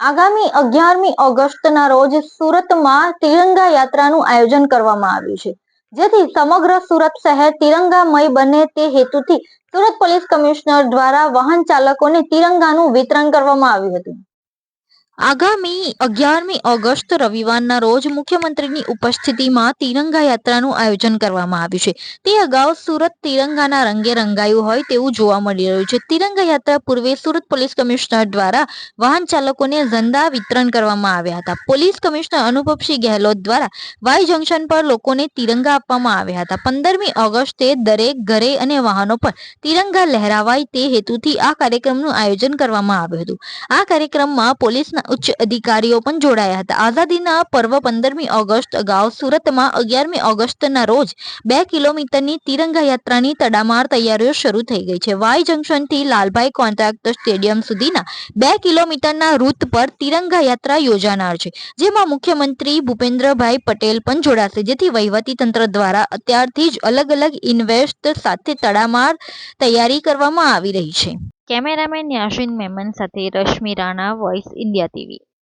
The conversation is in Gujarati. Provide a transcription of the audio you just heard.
આગામી અગિયારમી ઓગસ્ટના રોજ સુરતમાં તિરંગા યાત્રાનું આયોજન કરવામાં આવ્યું છે. જેથી સમગ્ર સુરત શહેર તિરંગામય બને તે હેતુથી સુરત પોલીસ કમિશનર દ્વારા વાહન ચાલકોને તિરંગાનું વિતરણ કરવામાં આવ્યું હતું. આગામી અગિયારમી ઓગસ્ટ રવિવારના રોજ મુખ્યમંત્રીની ઉપસ્થિતિમાં તિરંગા યાત્રાનું આયોજન કરવામાં આવ્યું છે. તે અગાઉ સુરત તિરંગાના રંગે રંગાયું હોય તેવું જોવા મળી રહ્યું છે. તિરંગા યાત્રા પૂર્વે સુરત પોલીસ કમિશનર દ્વારા વાહન ચાલકોને ઝંડા વિતરણ કરવામાં આવ્યા હતા. પોલીસ કમિશનર અનુપમસિંહ ગેહલોત દ્વારા વાય જંકશન પર લોકોને તિરંગા આપવામાં આવ્યા હતા. પંદરમી ઓગસ્ટે દરેક ઘરે અને વાહનો પર તિરંગા લહેરાવાય તે હેતુથી આ કાર્યક્રમનું આયોજન કરવામાં આવ્યું હતું. આ કાર્યક્રમમાં પોલીસના ઉચ્ચ અધિકારીઓ પણ જોડાયા હતા. આઝાદીના પર્વ પંદરમી ઓગસ્ટ અગાઉ સુરતમાં અગિયારમી ઓગસ્ટના રોજ બે કિલોમીટરની તિરંગા યાત્રાની તડામાર તૈયારીઓ શરૂ થઈ ગઈ છે. વાય જંકશનથી લાલભાઈ કોન્ટ્રાક્ટર સ્ટેડિયમ સુધીના બે કિલોમીટરના રૂટ પર તિરંગા યાત્રા યોજાનાર છે, જેમાં મુખ્યમંત્રી ભૂપેન્દ્રભાઈ પટેલ પણ જોડાશે, જેથી વહીવટી તંત્ર દ્વારા અત્યારથી જ અલગ અલગ ઇન્વેસ્ટ સાથે તડામાર તૈયારી કરવામાં આવી રહી છે. કેમેરામેન યાસીન મેમન સાથે Rashmi Rana voice India TV